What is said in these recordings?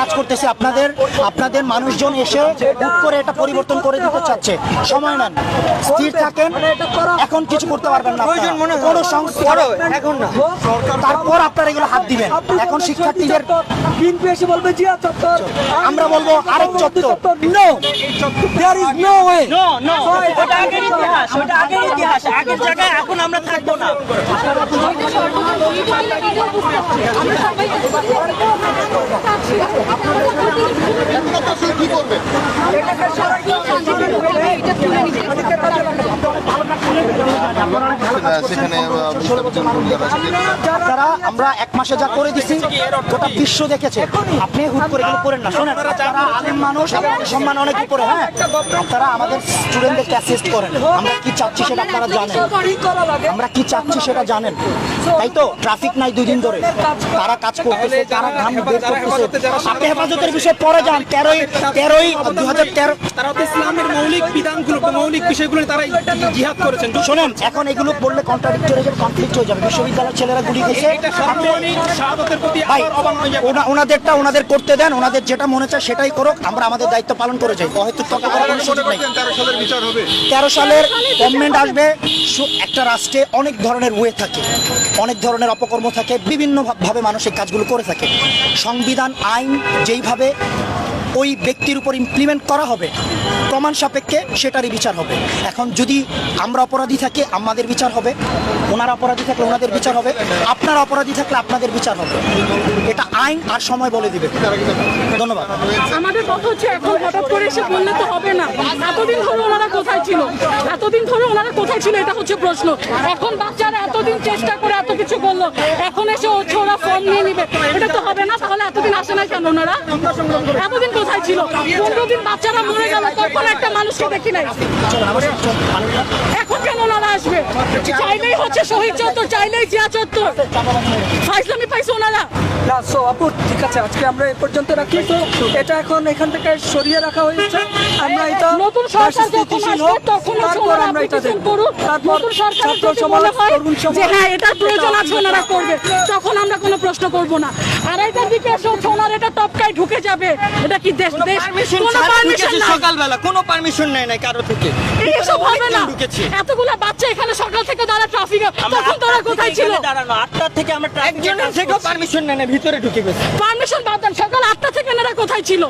কাজ করতেছে আপনাদের আপনাদের মানুষজন এসে হুট করে এটা পরিবর্তন করে দিতে চাচ্ছে। সময় নেন। স্থির থাকেন। এখন কিছু করতে পারবেন না। কোনো সংস্কার এখন না। তারপর আপনারা এগুলো হাত দিবেন। এখন শিক্ষার্থীদের বিএনপি এসে বলবে জিয়া চত্বর আমরা বলব আরেক চত্বর। No there is no way no no ওটা আগের ইতিহাস ওটা আগের ইতিহাস। আগের জায়গায় এখন আমরা থাকব না। সেখানে মুস্তাফিজুর তারা আমরা এক মাসে যা করে গোটা বিশ্ব দেখেছে। আপনি হুট করে করেন না। শোনেন, তারা আলেম মানুষ সম্মান অনেক উপরে হ্যাঁ? তারা আমাদের স্টুডেন্টদেরকে অ্যাসিস্ট করেন। আমরা কি চাচ্ছি সেটা আপনারা জানেন। আমরা কি চাচ্ছি সেটা জানেন। তাই তো ট্রাফিক নাই দুই দিন ধরে। তারা কাজ করতেছে, তারা ঘাম বের করতেছে। আপনি হেফাজতের বিষয়ে পরে যান। তেরোই তেরোই, দুই হাজার তেরো তারা ইসলামের মৌলিক বিধানগুলো মৌলিক বিষয়গুলো তারা জিহাদ করেছেন। শোনেন এখন এগুলো বললে কন্ট্রাডিক্ট হয়ে যাবে কনফ্লিক্ট হয়ে যাবে। বিশ্ববিদ্যালয়ের ছেলেরা গুলি খেয়েছে। ওনাদেরটা ওনাদের করতে দেন ওনাদের যেটা মনে চায় সেটাই করুক আমরা আমাদের দায়িত্ব পালন করে যাই। তর্ক করার কোনো সুযোগ নেই। তেরো সালের বিচার হবে? তেরো সালের গভর্নমেন্ট আসবে একটা রাষ্ট্রে অনেক ধরনের ওয়ে থাকে অনেক ধরনের অপকর্ম থাকে বিভিন্ন ভা- ভাবে মানুষ এই কাজগুলো করে থাকে। সংবিধান আইন যেইভাবে ওই ব্যক্তির উপর ইমপ্লিমেন্ট করা হবে প্রমাণ সাপেক্ষে সেটারই বিচার হবে। এখন যদি আমরা অপরাধী থাকি, আমাদের বিচার হবে। ওনারা অপরাধী থাকলে ওনাদের বিচার হবে। আপনারা অপরাধী থাকলে আপনাদের বিচার হবে। এটা আইন আর সময় বলে দিবে। ধন্যবাদ। আমাদের কথা হচ্ছে, এখন হঠাৎ করে এসে বললে তো হবে না। এতদিন ধরে ওনারা কোথায় ছিল? এতদিন ধরে ওনারা কোথায় ছিল? এটা হচ্ছে প্রশ্ন। এখন বাচ্চারা এতদিন চেষ্টা করে এত কিছু করল। এখন এসে ওরা ফর্ম নিয়ে নিবে এটা তো হবে না তাহলে এতদিন আসে না কেন ওনারা? এতদিন কোথায় ছিল? পনেরো দিন বাচ্চারা মরে গেল তখন একটা মানুষকে দেখি নাই। এখন কেন ওনারা আসবে? চাইলেই হচ্ছে শহীদ চত্বর, চাইলেই জিয়া চত্বর। ফাইসলামি পাইছে ওনারা? না সো আপু ঠিক আছে আজকে আমরা এ পর্যন্ত রাখি। তো এটা এখন এখান থেকে সরিয়ে রাখা হয়েছে। আমরা এটা নতুন সরকার যখন আসবে তখন তারপর আমরা এটা দেখব। তারপর ছাত্র সমাজ। যে সমাজ হ্যাঁ এটা প্রয়োজন আছে ওনারা করবে। তখন আমরা কোনো প্রশ্ন করব না। আড়াইটার দিকে এসে হচ্ছে ওনারা এটা টপকায় ঢুকে যাবে। এটা কি দেশ দেশ কোনো পারমিশন না সকালবেলা। কোনো পারমিশন নেই নাই কারও থেকে। এইসব হবে না। এতগুলো বাচ্চা এখানে সকাল থেকে দাঁড়া ট্রাফিকে তখন তোরা কোথায় থেকে ছিল? দাঁড়ানো। আটটার থেকে আমরা একজনের থেকেও পারমিশন নেই নাই, ভিতরে ঢুকে গেছে। পারমিশন বাদ দেন, সকাল আটটা থেকে এনারা কোথায় ছিল?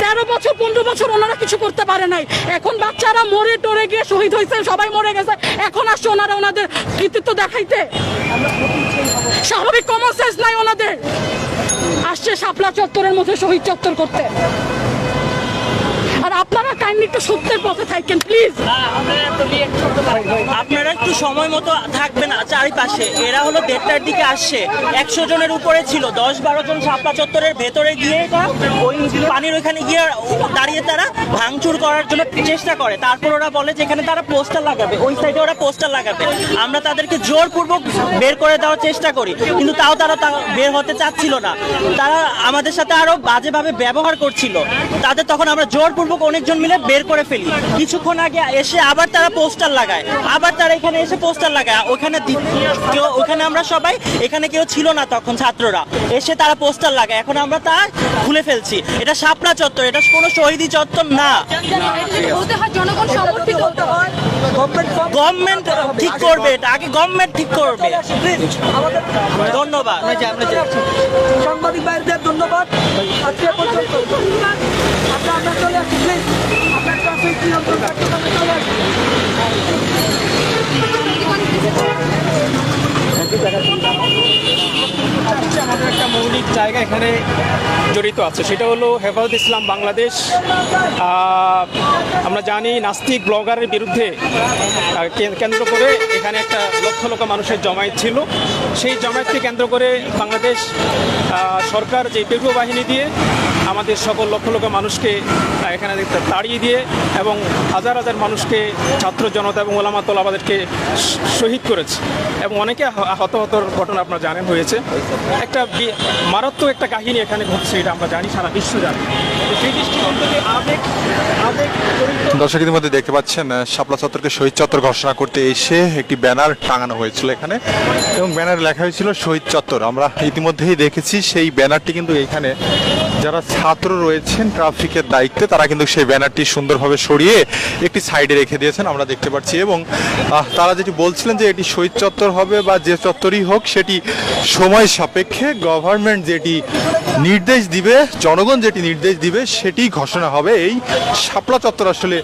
তেরো বছর, পনেরো বছর ওনারা কিছু করতে পারে নাই। এখন বাচ্চারা মরে টরে গিয়ে শহীদ হয়েছে, সবাই মরে গেছে। এখন আসছে ওনারা ওনাদের কৃতিত্ব দেখাইতে। স্বাভাবিক কমন সেন্স নাই ওনাদের। আসছে শাপলা চত্বরের মধ্যে শহীদ চত্বর করতে। আপনারা কাইন্ডলি একটু সত্যের পথে থাকেন প্লিজ আপনারা একটু সময় মতো থাকবেন চারিপাশে। এরা হলো দেড়টার দিকে আসছে। একশো জনের উপরে ছিল, দশ বারো জন শাপলা চত্বরের ভেতরে গিয়ে ওই পানির ওইখানে গিয়ে দাঁড়িয়ে তারা ভাঙচুর করার জন্য চেষ্টা করে। তারপর ওরা বলে যে এখানে তারা পোস্টার লাগাবে, ওই সাইডে ওরা পোস্টার লাগাবে। আমরা তাদেরকে জোরপূর্বক বের করে দেওয়ার চেষ্টা করি, কিন্তু তাও তারা বের হতে চাচ্ছিল না। তারা আমাদের সাথে আরও বাজেভাবে ব্যবহার করছিল। তাদের তখন আমরা জোরপূর্বক অনেকজন মিলে বের করে ফেলি। কিছুক্ষণ আগে এসে আবার তারা পোস্টার লাগায়। আবার তারা এখানে এসে পোস্টার লাগায়। ওখানে কেউ ওখানে আমরা সবাই, এখানে কেউ ছিল না তখন ছাত্ররা। এসে তারা পোস্টার লাগায়। এখন আমরা তা খুলে ফেলছি। এটা শাপলা চত্বর। এটা কোনো শহীদি চত্বর না। গভর্নমেন্ট ঠিক করবে এটা। আগে গভর্নমেন্ট ঠিক করবে। ধন্যবাদ। সাংবাদিক ভাইদের ধন্যবাদ। আজকে পর্যন্ত। চলে আসছি। আমাদের একটা মৌলিক জায়গা এখানে জড়িত আছে সেটা হলো হেফাজত ইসলাম বাংলাদেশ। আমরা জানি নাস্তিক ব্লগারের বিরুদ্ধে কেন্দ্র করে এখানে একটা লক্ষ লক্ষ মানুষের জমায়েত ছিল। সেই জমায়েতকে কেন্দ্র করে বাংলাদেশ সরকার যে পেটুয়া বাহিনী দিয়ে আমাদের সকল লক্ষ লক্ষ মানুষকে এখানে তাড়িয়ে দিয়ে এবং হাজার হাজার মানুষকে ছাত্র জনতা এবং ওলামা তোলাবাদেরকে শহীদ করেছে। এবং অনেকে হতাহতর ঘটনা আপনারা জানেন হয়েছে। একটা মারাত্মক একটা কাহিনী এখানে ঘটছে, এটা আমরা জানি, সারা বিশ্ব জানে। সেই দৃষ্টিকোণ থেকে আবেগ আবেগ দর্শক ইতিমধ্যে দেখতে পাচ্ছেন শাপলা চত্বরকে শহীদ চত্বর ঘোষণা করতে এসে একটি ব্যানার টাঙানো হয়েছিল এখানে। এবং ব্যানারে লেখা হয়েছিল শহীদ চত্বর। আমরা ইতিমধ্যেই দেখেছি সেই ব্যানারটি কিন্তু এখানে যারা ছাত্র রয়েছেন ট্রাফিকের দায়িত্বে, তারা কিন্তু সেই ব্যানারটি সুন্দরভাবে সরিয়ে একটি সাইডে রেখে দিয়েছেন, আমরা দেখতে পাচ্ছি। এবং তারা যেটি বলছিলেন যে এটি শহীদ চত্বর হবে বা যে চত্বরই হোক, সেটি সময় সাপেক্ষে গভর্নমেন্ট যেটি নির্দেশ দিবে, জনগণ যেটি নির্দেশ দিবে, সেটি ঘোষণা হবে। এই শাপলা চত্বর আসলে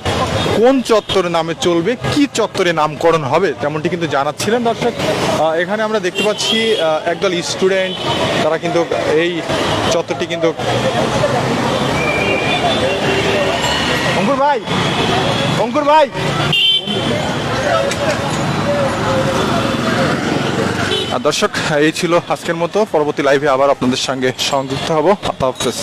কোন চত্বরে নামে চলবে, কি চত্বরে নামকরণ হবে, তেমনটি কিন্তু জানাচ্ছিলেন দর্শক। এখানে আমরা দেখতে পাচ্ছি একদল স্টুডেন্ট, তারা কিন্তু এই চত্বরটি কিন্তু অঙ্কুর ভাই অঙ্কুর ভাই। দর্শক, এই ছিল আজকের মতো। পরবর্তী লাইভে আবার আপনাদের সঙ্গে সংযুক্ত হব। আল্লাহ হাফেজ।